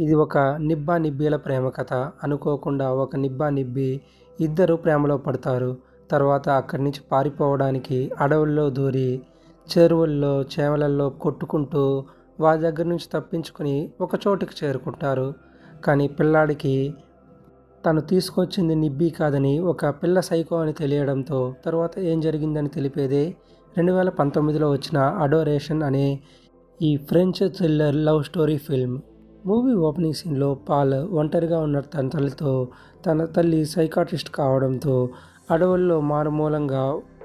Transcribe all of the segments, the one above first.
ఇది ఒక నిబ్బా నిబ్బీల ప్రేమ కథ. అనుకోకుండా ఒక నిబ్బా నిబ్బి ఇద్దరు ప్రేమలో పడతారు. తర్వాత అక్కడి నుంచి పారిపోవడానికి అడవుల్లో దూరి చెరువుల్లో చేమలల్లో కొట్టుకుంటూ వారి దగ్గర నుంచి తప్పించుకొని ఒక చోటుకి చేరుకుంటారు. కానీ పిల్లాడికి తను తీసుకొచ్చింది నిబ్బి కాదని ఒక పిల్ల సైకో అని తెలియడంతో తర్వాత ఏం జరిగిందని తెలిపేదే రెండు వేల పంతొమ్మిదిలో వచ్చిన అడోరేషన్ అనే ఈ French thriller love story film. Movie opening సీన్లో పాల్ ఒంటరిగా ఉన్న తన తల్లితో తన తల్లి సైకాట్రిస్ట్ కావడంతో అడవుల్లో మారుమూలంగా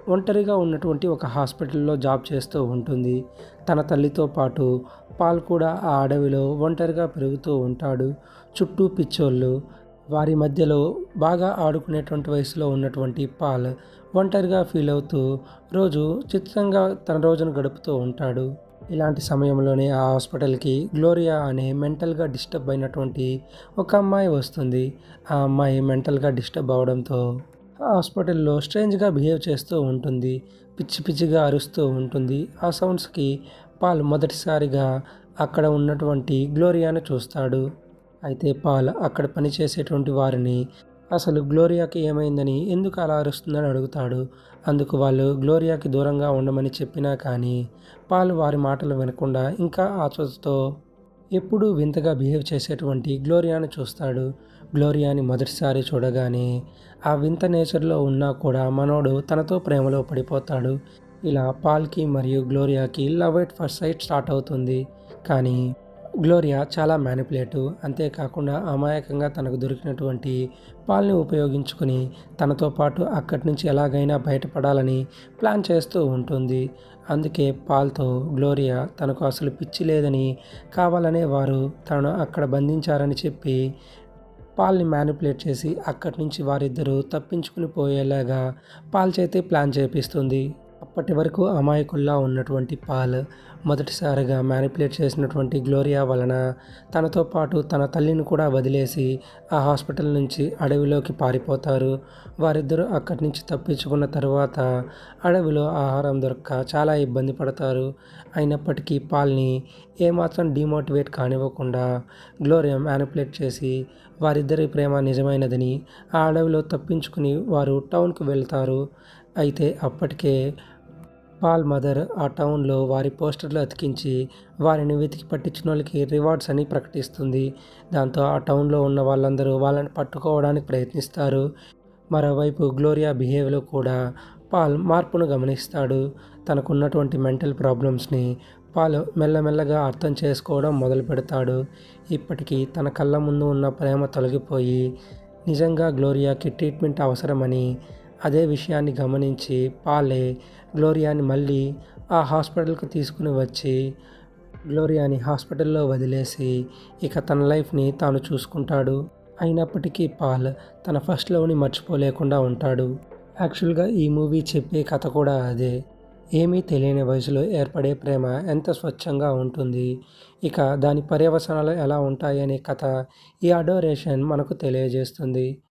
ఒంటరిగా ఉన్నటువంటి ఒక హాస్పిటల్లో జాబ్ చేస్తూ ఉంటుంది. తన తల్లితో పాటు పాల్ కూడా ఆ అడవిలో ఒంటరిగా పెరుగుతూ ఉంటాడు. చుట్టూ పిచ్చోళ్ళు వారి మధ్యలో బాగా ఆడుకునేటువంటి వయసులో ఉన్నటువంటి పాల్ ఒంటరిగా ఫీల్ అవుతూ రోజు చిత్రంగా తన రోజును గడుపుతూ ఉంటాడు. ఇలాంటి సమయంలోనే ఆ హాస్పిటల్కి గ్లోరియా అనే మెంటల్గా డిస్టర్బ్ అయినటువంటి ఒక అమ్మాయి వస్తుంది. ఆ అమ్మాయి మెంటల్గా డిస్టర్బ్ అవడంతో హాస్పిటల్లో స్ట్రేంజ్గా బిహేవ్ చేస్తూ ఉంటుంది. పిచ్చి పిచ్చిగా అరుస్తూ ఉంటుంది. ఆ సౌండ్స్కి పాల్ మొదటిసారిగా అక్కడ ఉన్నటువంటి గ్లోరియాను చూస్తాడు. అయితే పాల్ అక్కడ పనిచేసేటువంటి వారిని అసలు గ్లోరియాకి ఏమైందని ఎందుకు అలా అరుస్తుందని అడుగుతాడు. అందుకు వాళ్ళు గ్లోరియాకి దూరంగా ఉండమని చెప్పినా కానీ పాల్ వారి మాటలు వినకుండా ఇంకా ఆచతో ఎప్పుడూ వింతగా బిహేవ్ చేసేటువంటి గ్లోరియాను చూస్తాడు. గ్లోరియాని మొదటిసారి చూడగానే ఆ వింత నేచర్లో ఉన్నా కూడా మనోడు తనతో ప్రేమలో పడిపోతాడు. ఇలా పాల్కి మరియు గ్లోరియాకి love at first sight start అవుతుంది. కానీ గ్లోరియా చాలా మ్యానిపులేటివ్. అంతేకాకుండా అమాయకంగా తనకు దొరికినటువంటి పాల్ని ఉపయోగించుకుని తనతో పాటు అక్కడి నుంచి ఎలాగైనా బయటపడాలని ప్లాన్ చేస్తూ ఉంటుంది. అందుకే పాల్తో గ్లోరియా తనకు అసలు పిచ్చి లేదని కావాలనే వారు తను అక్కడ బంధించారని చెప్పి పాల్ని మ్యానిపులేట్ చేసి అక్కడి నుంచి వారిద్దరూ తప్పించుకుని పోయేలాగా పాల్ చేతే ప్లాన్ చేపిస్తుంది. అప్పటి వరకు అమాయకుల్లా ఉన్నటువంటి పాల్ మొదటిసారిగా మ్యానిపులేట్ చేసినటువంటి గ్లోరియా వలన తనతో పాటు తన తల్లిని కూడా వదిలేసి ఆ హాస్పిటల్ నుంచి అడవిలోకి పారిపోతారు. వారిద్దరూ అక్కడి నుంచి తప్పించుకున్న తర్వాత అడవిలో ఆహారం దొరక్క చాలా ఇబ్బంది పడతారు. అయినప్పటికీ పాల్ని ఏమాత్రం డిమోటివేట్ కానివ్వకుండా గ్లోరియా మ్యానిపులేట్ చేసి వారిద్దరి ప్రేమ నిజమైనదని ఆ అడవిలో తప్పించుకుని వారు టౌన్కు వెళ్తారు. అయితే అప్పటికే పాల్ మదర్ ఆ టౌన్లో వారి పోస్టర్లు అతికించి వారిని వెతికి పట్టించిన వాళ్ళకి రివార్డ్స్ అని ప్రకటిస్తుంది. దాంతో ఆ టౌన్లో ఉన్న వాళ్ళందరూ వాళ్ళని పట్టుకోవడానికి ప్రయత్నిస్తారు. మరోవైపు గ్లోరియా బిహేవియర్లో కూడా పాల్ మార్పును గమనిస్తాడు. తనకున్నటువంటి మెంటల్ ప్రాబ్లమ్స్ని పాల్ మెల్లమెల్లగా అర్థం చేసుకోవడం మొదలు పెడతాడు. ఇప్పటికీ తన కళ్ళ ముందు ఉన్న ప్రేమ తొలగిపోయి నిజంగా గ్లోరియాకి ట్రీట్మెంట్ అవసరమని అదే విషయాన్ని గమనించి పాలే గ్లోరియాని మళ్ళీ ఆ హాస్పిటల్కి తీసుకుని వచ్చి గ్లోరియాని హాస్పిటల్లో వదిలేసి ఇక తన లైఫ్ని తాను చూసుకుంటాడు. అయినప్పటికీ పాల్ తన ఫస్ట్ లవ్ని మర్చిపోలేకుండా ఉంటాడు. యాక్చువల్గా ఈ మూవీ చెప్పే కథ కూడా అదే. ఏమీ తెలియని వయసులో ఏర్పడే ప్రేమ ఎంత స్వచ్ఛంగా ఉంటుంది. ఇక దాని పర్యవసనాలు ఎలా ఉంటాయనే కథ ఈ అడోరేషన్ మనకు తెలియజేస్తుంది.